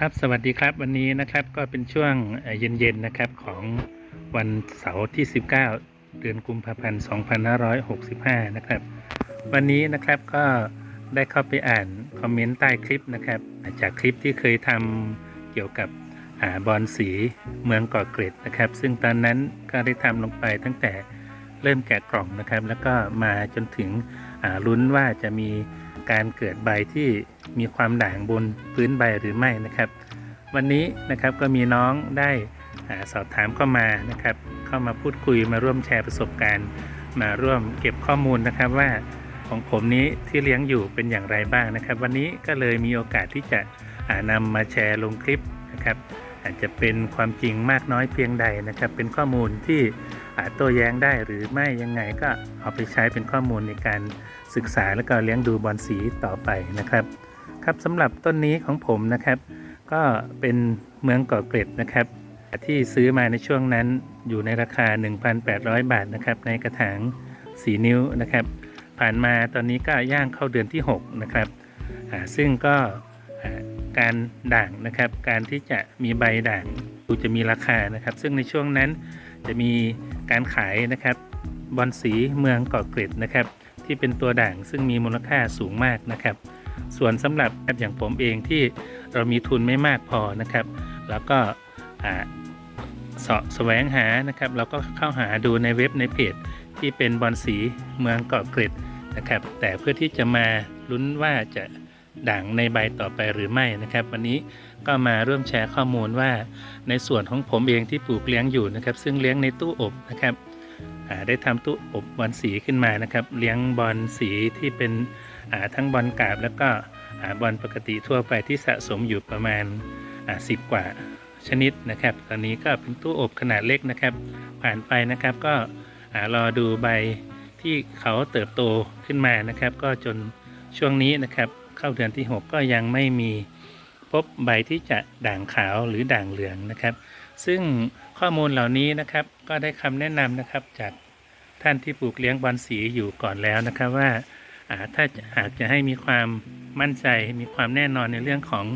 ครับสวัสดีครับวันนี้นะครับก็เป็นช่วงเย็นๆนะครับของวันเสาร์ที่ 19 เดือนกุมภาพันธ์ 2565 นะครับ วันนี้นะครับก็ได้เข้าไปอ่านคอมเมนต์ใต้คลิปนะครับ จากคลิปที่เคยทำเกี่ยวกับอาบอลสีเมืองเกาะเกร็ดนะครับ ซึ่งตอนนั้นก็ได้ทำลงไปตั้งแต่เริ่มแกะกล่องนะครับ แล้วก็มาจนถึงลุ้นว่าจะมี การเกิดใบที่มีความด่างบนพื้นใบหรือไม่นะครับ วันนี้นะครับก็มีน้องได้สอบถามเข้ามานะครับ เข้ามาพูดคุยมาร่วมแชร์ประสบการณ์ มาร่วมเก็บข้อมูลนะครับว่าของผมนี้ที่เลี้ยงอยู่เป็นอย่างไรบ้างนะครับ วันนี้ก็เลยมีโอกาสที่จะอ่านำมาแชร์ลงคลิปนะครับ อาจจะเป็นความจริงมากน้อยเพียงใดนะครับ เป็นข้อมูลที่ อาจโต้แย้งได้หรือไม่ยังไงก็เอาไปใช้เป็นข้อมูลในการศึกษาและก็เลี้ยงดูบอลสีต่อไปนะครับครับสำหรับต้นนี้ของผมนะครับ ก็เป็นเมืองเกาะเกร็ดนะครับ ที่ซื้อมาในช่วงนั้นอยู่ในราคา 1,800 บาทนะครับในกระถาง 4 นิ้วนะครับ ผ่านมาตอนนี้ก็ย่างเข้าเดือนที่ 6 นะครับซึ่งก็การด่างนะครับ การที่จะมีใบด่าง ดูจะมีราคานะครับ ซึ่งในช่วงนั้นจะมีการขายนะครับบอลสีเมืองเกาะเกร็ดนะครับ ที่เป็นตัวด่างซึ่งมีมูลค่าสูงมากนะครับ ส่วนสำหรับแอย่างผมเองที่เรามีทุนไม่มากพอนะครับ แล้วก็อ่าเสาะแสวงหานะครับ เราก็เข้าหาดูในเว็บในเพจที่เป็นบอลสีเมืองเกาะเกร็ดนะครับ แต่เพื่อที่จะมาลุ้นว่าจะ ด่างในใบต่อไปหรือไม่นะครับ วันนี้ก็มาร่วมแชร์ข้อมูลว่า ในส่วนของผมเองที่ปลูกเลี้ยงอยู่นะครับ ซึ่งเลี้ยงในตู้อบนะครับได้ทำตู้อบบอลสีขึ้นมานะครับ เลี้ยงบอลสีที่เป็นทั้งบอลกาบ แล้วก็บอลปกติทั่วไปที่สะสมอยู่ประมาณสิบกว่าชนิดนะครับ ตอนนี้ก็เป็นตู้อบขนาดเล็กนะครับ ผ่านไปนะครับก็รอดูใบที่เขาเติบโตขึ้นมานะครับ ก็จนช่วงนี้นะครับ เข้าเดือนที่ 6 ก็ยังไม่มีพบใบที่จะด่างขาวหรือด่างเหลืองนะครับ ซึ่งข้อมูลเหล่านี้นะครับก็ได้คำแนะนำนะครับจากท่านที่ปลูกเลี้ยงบอลสีอยู่ก่อนแล้วนะครับว่าถ้าหากจะให้มีความมั่นใจมีความแน่นอนในเรื่องของ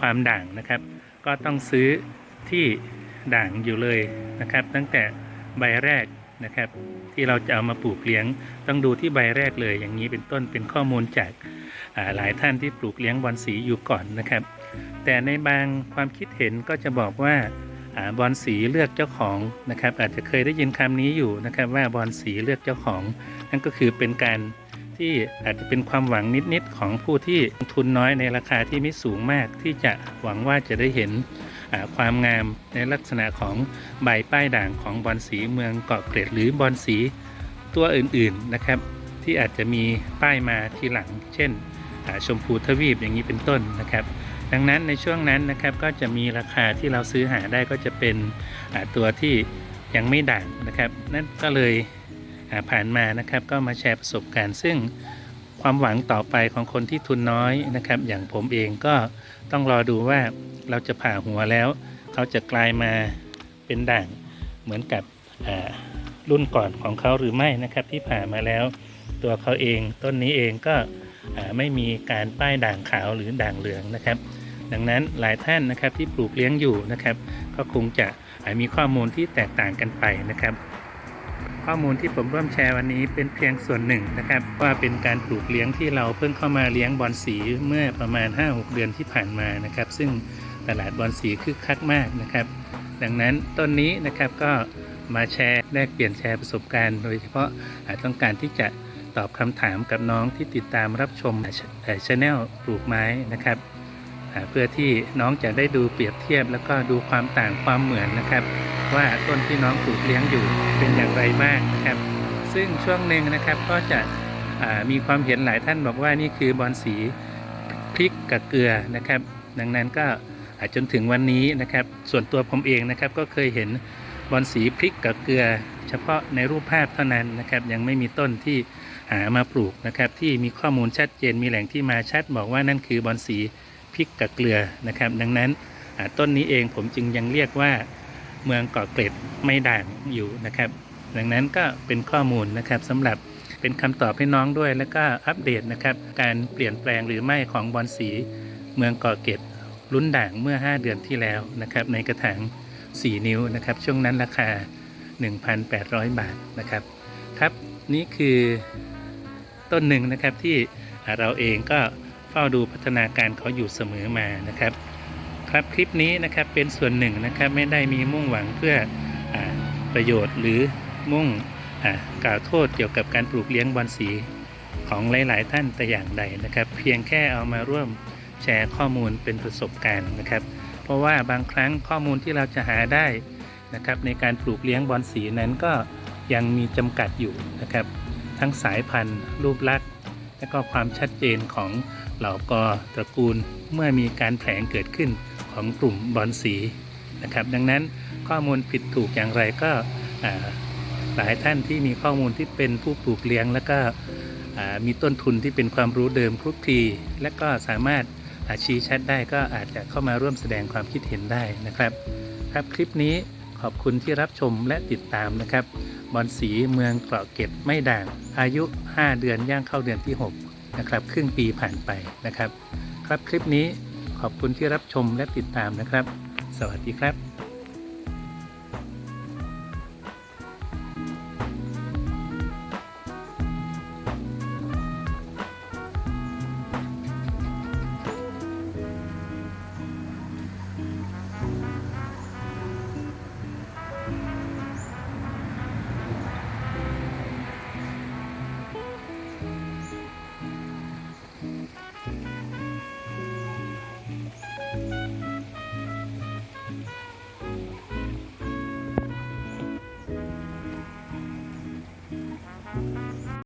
ความด่างนะครับ ก็ต้องซื้อที่ด่างอยู่เลยนะครับ ตั้งแต่ใบแรกนะครับ ที่เราจะเอามาปลูกเลี้ยง ต้องดูที่ใบแรกเลย อย่างนี้เป็นต้นเป็นข้อมูลจาก หลายท่านที่ปลูกเลี้ยงบอลสีอยู่ก่อนนะครับ แต่ในบางความคิดเห็นก็จะบอกว่าอบอลสีเลือกเจ้าของนะครับ อาจจะเคยได้ยินคำนี้อยู่นะครับว่าบอลสีเลือกเจ้าของ นั่นก็คือเป็นการที่อาจจะเป็นความหวังนิดๆของผู้ที่ทุนน้อยในราคาที่ไม่สูงมากที่จะหวังว่าจะได้เห็นความงามในลักษณะของใบป้ายด่างของบอลสีเมืองเกาะเกร็ดหรือบอลสีตัวอื่นๆนะครับ ที่อาจจะมีป้ายมาทีหลัง เช่น ชมพูทวีปอย่างนี้เป็นต้นนะครับ ดังนั้นในช่วงนั้นนะครับก็จะมีราคาที่เราซื้อหาได้ก็จะเป็นตัวที่ยังไม่ด่างนะครับ นั่นก็เลยผ่านมานะครับ ก็มาแชร์ประสบการณ์ ซึ่งความหวังต่อไปของคนที่ทุนน้อยนะครับ อย่างผมเองก็ต้องรอดูว่าเราจะผ่าหัวแล้ว เขาจะกลายมาเป็นด่างเหมือนกับรุ่นก่อนของเขาหรือไม่นะครับ ที่ผ่ามาแล้ว ตัวเขาเองต้นนี้เองก็ ไม่มีการป้ายด่างขาวหรือด่างเหลืองนะครับ ดังนั้นหลายท่านนะครับที่ปลูกเลี้ยงอยู่นะครับ ก็คงจะอ่ามีข้อมูลที่แตกต่างกันไปนะครับ ข้อมูลที่ผมร่วมแชร์วันนี้เป็นเพียงส่วนหนึ่งนะครับ ว่าเป็นการปลูกเลี้ยงที่เราเพิ่งเข้ามาเลี้ยงบอลสีเมื่อประมาณ 5-6 เดือนที่ผ่านมานะครับ ซึ่งตลาดบอลสีคึกคักมากนะครับ ดังนั้นต้นนี้นะครับก็มาแชร์แลกเปลี่ยนแชร์ประสบการณ์ โดยเฉพาะอาจต้องการที่จะ ตอบคำถามกับน้องที่ติดตามรับชมช anel ปลูกไม้นะครับเพื่อที่น้องจะได้ดูเปรียบเทียบแล้วก็ดูความต่างความเหมือนนะครับ ว่าต้นที่น้องปลูกเลี้ยงอยู่เป็นอย่างไรบ้างนะครับ ซึ่งช่วงหนึ่งนะครับก็จะมีความเห็นหลายท่านบอกว่านี่คือบอลสีพริกกับเกลือนะครับ ดังนั้นก็จนถึงวันนี้นะครับ ส่วนตัวผมเองนะครับก็เคยเห็นบอลสีพริกกับเกลือ เฉพาะในรูปภาพเท่านั้นนะครับ ยังไม่มีต้นที่ หามาปลูกนะครับ ที่มีข้อมูลชัดเจนมีแหล่งที่มาชัดบอกว่านั่นคือบอลสีพริกกับเกลือนะครับ ดังนั้นต้นนี้เองผมจึงยังเรียกว่าเมืองเกาะเกร็ดไม่ด่างอยู่นะครับ ดังนั้นก็เป็นข้อมูลนะครับสำหรับเป็นคำตอบให้น้องด้วย แล้วก็อัปเดตนะครับ การเปลี่ยนแปลงหรือไม่ของบอลสีเมืองเกาะเกร็ดลุ้นด่างเมื่อ 5 เดือนที่แล้วนะครับ ในกระถาง 4 นิ้วนะครับ ช่วงนั้นราคา 1,800 บาทนะครับครับนี่คือ ต้นหนึ่งนะครับที่เราเองก็เฝ้าดูพัฒนาการเขาอยู่เสมอมานะครับ ครับคลิปนี้นะครับเป็นส่วนหนึ่งนะครับไม่ได้มีมุ่งหวังเพื่ออประโยชน์หรือมุ่งกล่าวโทษเกี่ยวกับการปลูกเลี้ยงบอลสีของหลาย ๆ ท่านแต่อย่างใดนะครับ เพียงแค่เอามาร่วมแชร์ข้อมูลเป็นประสบการณ์นะครับ เพราะว่าบางครั้งข้อมูลที่เราจะหาได้นะครับในการปลูกเลี้ยงบอลสีนั้นก็ยังมีจำกัดอยู่นะครับ ทั้งสายพันธุ์รูปลักษณ์ และก็ความชัดเจนของเหล่ากอตระกูลเมื่อมีการแผลงเกิดขึ้นของกลุ่มบอลสีนะครับ ดังนั้นข้อมูลผิดถูกอย่างไรก็หลายท่านที่มีข้อมูลที่เป็นผู้ปลูกเลี้ยง แล้วก็มีต้นทุนที่เป็นความรู้เดิมคลุกคลีและก็สามารถอาชี้ชัดได้ก็อาจจะเข้ามาร่วมแสดงความคิดเห็นได้นะครับ ครับคลิปนี้ขอบคุณที่รับชมและติดตามนะครับ บอลสีเมืองเกาะเก็บไม่ด่าง อายุ 5 เดือนย่างเข้าเดือนที่ 6 นะครับ ครึ่งปีผ่านไปนะครับ ครับคลิปนี้ขอบคุณที่รับชมและติดตามนะครับ สวัสดีครับ Música